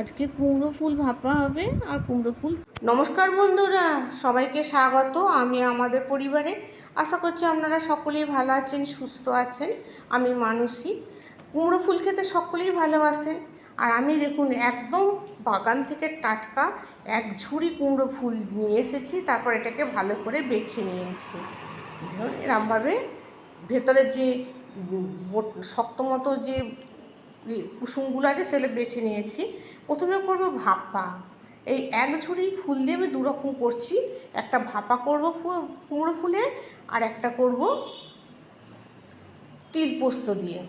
আজকে কুমড়ো ফুল ভাপা হবে আর কুমড়ো ফুল। নমস্কার বন্ধুরা, সবাইকে স্বাগত। আমি আমাদের পরিবারে। আশা করছি আপনারা সকলেই ভালো আছেন, সুস্থ আছেন। আমি মানুষই কুমড়ো ফুল খেতে সকলেই ভালোবাসেন। আর আমি দেখুন, একদম বাগান থেকে টাটকা এক ঝুড়ি কুমড়ো ফুল নিয়ে এসেছি। তারপর এটাকে ভালো করে বেছে নিয়েছি। এরমভাবে ভেতরে যে শক্ত মতো যে কুসুমগুলো আছে, সেগুলো বেছে নিয়েছি। প্রথমে করব ভাপা। এই এক ঝুড়ি ফুল দিয়ে আমি দুরকম করছি। একটা ভাপা করব কুমড়ো ফুলে, আর একটা করব তিল পোস্ত দিয়ে।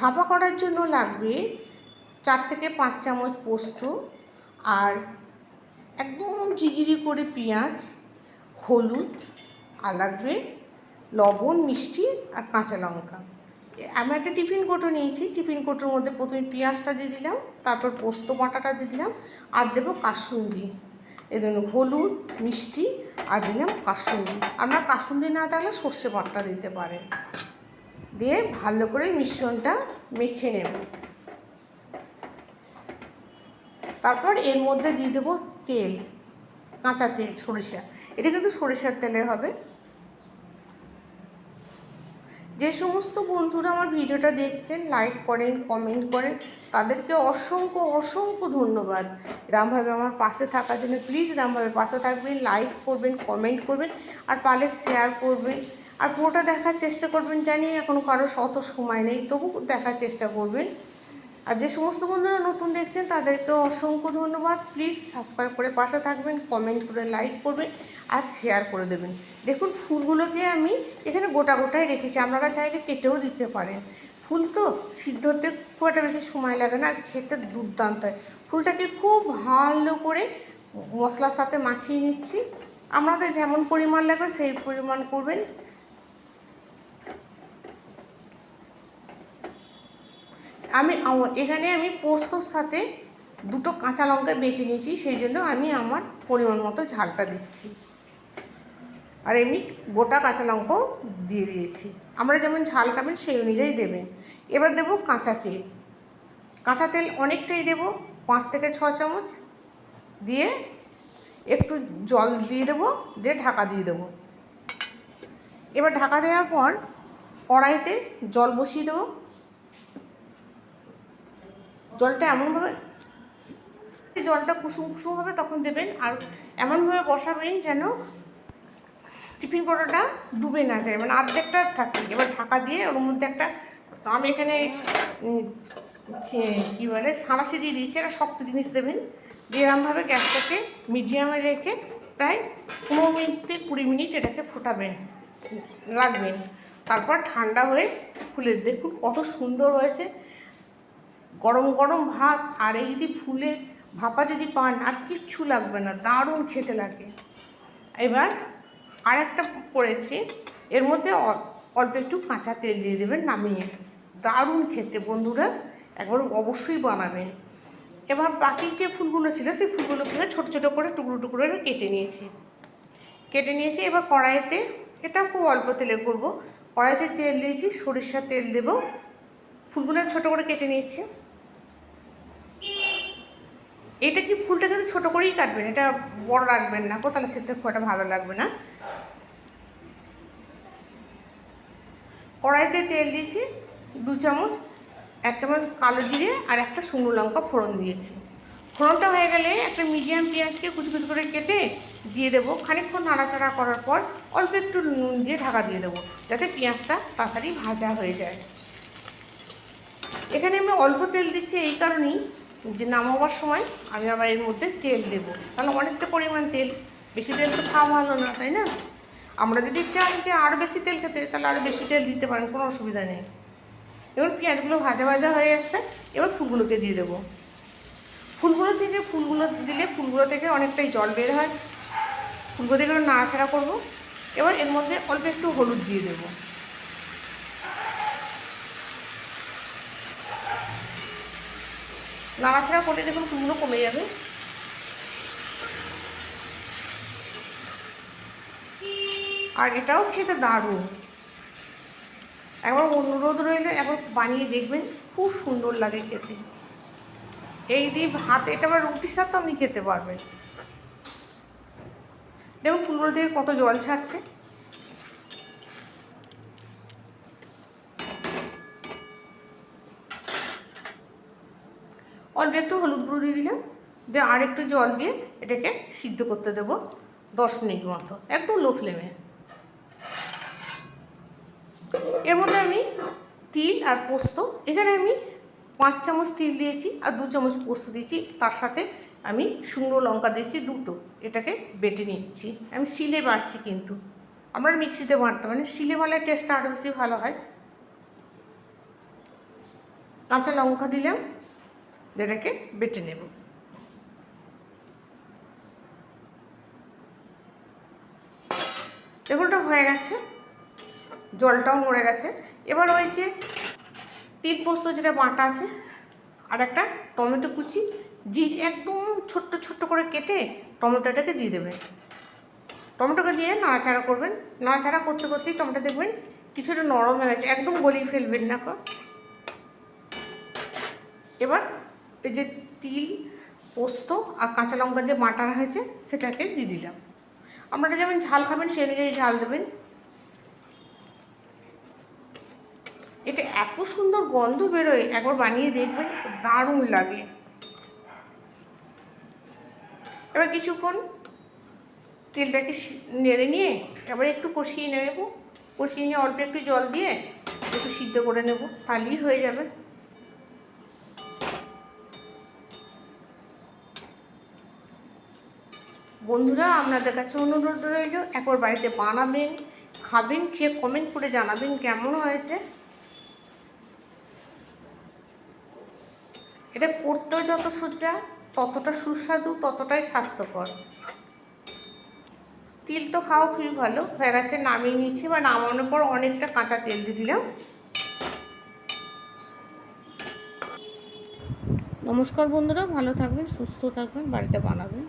ভাপা করার জন্য লাগবে চার থেকে পাঁচ চামচ পোস্ত, আর একদম জিজিরি করে পেঁয়াজ, হলুদ, আর লাগবে লবণ, মিষ্টি, আর কাঁচা লঙ্কা। এ- আমি একটা টিফিন কোটো নিয়েছি। টিফিন কোটোর মধ্যে প্রথমে পেঁয়াজটা দিয়ে দিলাম, তারপর পোস্ত বাটাটা দিয়ে দিলাম, আর দেবো কাসুন্দি। ধরুন হলুদ, মিষ্টি, আর দিলাম কাসুন্দি। আপনার কাসুন্দি না থাকলে সর্ষে বাটা দিতে পারেন। দিয়ে ভালো করে মিশ্রণটা মেখে নেব। তারপর এর মধ্যে দিয়ে দেবো তেল, কাঁচা তেল, সরিষা। এটা কিন্তু সরিষার তেলে হবে। যে সমস্ত বন্ধুরা আমার ভিডিওটা দেখছেন লাইক করেন কমেন্ট করেন, তাদেরকে অসংখ্য অসংখ্য ধন্যবাদ। রামভাবে আমার পাশে থাকার জন্য প্লিজ রামভাবে পাশে থাকবেন লাইক করবেন কমেন্ট করবেন, আর পালে শেয়ার করবেন, আর পুরোটা দেখার চেষ্টা করবেন জানি এখন কারও শত সময় নেই তবু দেখার চেষ্টা করবেন। আর যে সমস্ত বন্ধুরা নতুন দেখছেন তাদেরকে অসংখ্য ধন্যবাদ। প্লিজ সাবস্ক্রাইব করে পাশে থাকবেন কমেন্ট করে লাইক করবেন আর শেয়ার করে দেবেন। দেখুন, ফুলগুলোকে আমি এখানে গোটা গোটাই রেখেছি। আপনারা চাইলে কেটেও দিতে পারেন। ফুল তো সিদ্ধ হতে খুব একটা বেশি সময় লাগে না আর খেতে দুর্দান্ত হয়। ফুলটাকে খুব ভালো করে মশলার সাথে মাখিয়ে নিচ্ছি। আপনাদের যেমন পরিমাণ লাগবে, সেই পরিমাণ করবেন। আমি এখানে আমি পোস্তর সাথে দুটো কাঁচা লঙ্কা বেটে নিয়েছি, সেই জন্য আমি আমার পরিমাণ মতো ঝালটা দিচ্ছি। আর এমনি গোটা কাঁচা লঙ্কাও দিয়ে দিয়েছি। আমরা যেমন ঝাল খাবেন, সেই অনুযায়ী দেবেন। এবার দেবো কাঁচা তেল। কাঁচা তেল অনেকটাই দেবো, পাঁচ থেকে ছ চামচ দিয়ে একটু জল দিয়ে দেবো, দিয়ে ঢাকা দিয়ে দেবো। এবার ঢাকা দেওয়ার পর কড়াইতে জল বসিয়ে দেবো। জলটা এমনভাবে জলটা কুসুম কুসুম হবে তখন দেবেন আর এমনভাবে বসাবেন যেন টিফিন করাটা ডুবে না যায় মানে অর্ধেকটা থাকে। এবার ঢাকা দিয়ে ওর মধ্যে একটা আমি এখানে কি- বলে, সাঁড়াশি দিয়ে দিয়েছি, একটা শক্ত জিনিস দেবেন। দিয়ে গ্যাসটাকে মিডিয়ামে রেখে প্রায় পনেরো মিনিট থেকে কুড়ি মিনিট এটাকে ফোটাবেন, রাখবেন। তারপর ঠান্ডা হয়ে ফুলের দেখুন কত সুন্দর হয়েছে। গরম গরম ভাত আর এই যদি ফুলে ভাপা যদি পান, আর কিচ্ছু লাগবে না, দারুণ খেতে লাগে। এবার আর একটা করেছি, এর মধ্যে অল্প একটু কাঁচা তেল দিয়ে দেবেন নামিয়ে। দারুণ খেতে বন্ধুরা, একবার অবশ্যই বানাবেন। এবার বাকি যে ফুলগুলো ছিল, সেই ফুলগুলোকে ছোটো ছোটো করে টুকরো টুকরো করে কেটে নিয়েছি। কেটে নিয়েছি, এবার কড়াইতে, এটা খুব অল্প তেলে করব, কড়াইতে তেল দিয়েছি, সরিষার তেল দেবো। ফুলগুলো ছোটো করে কেটে নিয়েছি। এটা কি ফুলটা কিন্তু ছোটো করেই কাটবেন? এটা বড় রাখবেন না। কোথাও ক্ষেত্রে খুব একটা ভালো লাগবে না। কড়াইতে তেল দিয়েছি, দু চামচ, এক চামচ কালো জিরে আর একটা শুকনো লঙ্কা ফোড়ন দিয়েছি। ফোড়নটা হয়ে গেলে একটা মিডিয়াম পেঁয়াজকে কুচি কুচি করে কেটে দিয়ে দেবো। খানিকক্ষণ নাড়াচাড়া করার পর অল্প একটু নুন দিয়ে ঢাকা দিয়ে দেবো, যাতে পেঁয়াজটা তাড়াতাড়ি ভাজা হয়ে যায়। এখানে আমি অল্প তেল দিচ্ছি এই কারণেই যে নামাবার সময় আমি আবার এর মধ্যে তেল দেবো। তাহলে অনেকটা পরিমাণ তেল। বেশি তেল তো খাওয়া ভালো না, তাই না? আমরা যদি চান যে আরও বেশি তেল খেতে, তাহলে আরও বেশি তেল দিতে পারেন, কোনো অসুবিধা নেই। এবার পেঁয়াজগুলো ভাজা ভাজা হয়ে আসছে এবার ফুলগুলোকে দিয়ে দেবো। ফুলগুলো থেকে, ফুলগুলো দিলে ফুলগুলো থেকে অনেকটাই জল বের হয়। ফুলগুলো থেকে নাড়াচাড়া করব। এবার এর মধ্যে অল্প একটু হলুদ দিয়ে দেবো। নাড়াচাড়া করলে দেখুন কুমড়ো কমে যাবে। আর এটাও খেতে দারুণ। একবার অনুরোধ রইলে একবার বানিয়ে দেখবেন, খুব সুন্দর লাগে খেতে। এই দিয়ে ভাত এটা আবার রুটির সাথে আপনি খেতে পারবেন। দেখুন ফুলগুলো দিয়ে কত জল ছাড়ছে। অল্প একটু হলুদ গুঁড়ো দিয়ে দিলাম। দিয়ে আর একটু জল দিয়ে এটাকে সিদ্ধ করতে দেবো দশ মিনিট মতো, একদম লো ফ্লেমে এর মধ্যে আমি তিল আর পোস্ত, এখানে আমি পাঁচ চামচ তিল দিয়েছি আর দু চামচ পোস্ত দিয়েছি। তার সাথে আমি শুকনো লঙ্কা দিয়েছি, দুটো। এটাকে বেটে নিচ্ছি। আমি শিলে বাড়ছি কিন্তু। আপনারা মিক্সিতে বাটতে পারেন। শিলে বাড়লে টেস্টটা আরও বেশি ভালো হয়। কাঁচা লঙ্কা দিলাম। এটাকে বেটে নেব। দেখুনটা হয়ে গেছে, জলটাও মরে গেছে। এবার যে তিল পোস্ত যেটা বাটা আছে, আর একটা টমেটো কুচি, জি একদম ছোট্ট ছোট্ট করে কেটে টমেটোটাকে দিয়ে দেবেন টমেটোকে দিয়ে নাড়াচাড়া করবেন। নাড়াচাড়া করতে করতেই টমেটো দেখবেন কিছুটা নরম হয়ে গেছে, একদম গলিয়ে ফেলবেন না। এবার এই যে তিল, পোস্ত আর কাঁচা লঙ্কা যে বাটা হয়েছে, সেটাকে দিয়ে দিলাম। আপনারা যেমন ঝাল খাবেন, সেই অনুযায়ী ঝাল দেবেন। এটা এত সুন্দর গন্ধ বেরোয়, একবার বানিয়ে দেখবেন, দারুণ লাগে। এবার কিছুক্ষণ তেলটাকে নেড়ে নিয়ে এবার একটু কষিয়ে নেব। কষিয়ে নিয়ে অল্প একটু জল দিয়ে একটু সিদ্ধ করে নেব, তাহলেই হয়ে যাবে। বন্ধুরা, আপনাদের কাছে অনুরোধ রইল, একবার বাড়িতে বানাবেন, খাবেন, খেয়ে কমেন্ট করে জানাবেন কেমন হয়েছে। এটা করতেও যত সোজা, ততটা সুস্বাদু, ততটাই স্বাস্থ্যকর। তিল তো খাওয়া খুবই ভালো, হয়ে গেছে, নামিয়ে নিচ্ছি বা নামানোর পর অনেকটা কাঁচা তেল দিয়ে দিলাম। নমস্কার বন্ধুরা, ভালো থাকবেন, সুস্থ থাকবেন, বাড়িতে বানাবেন।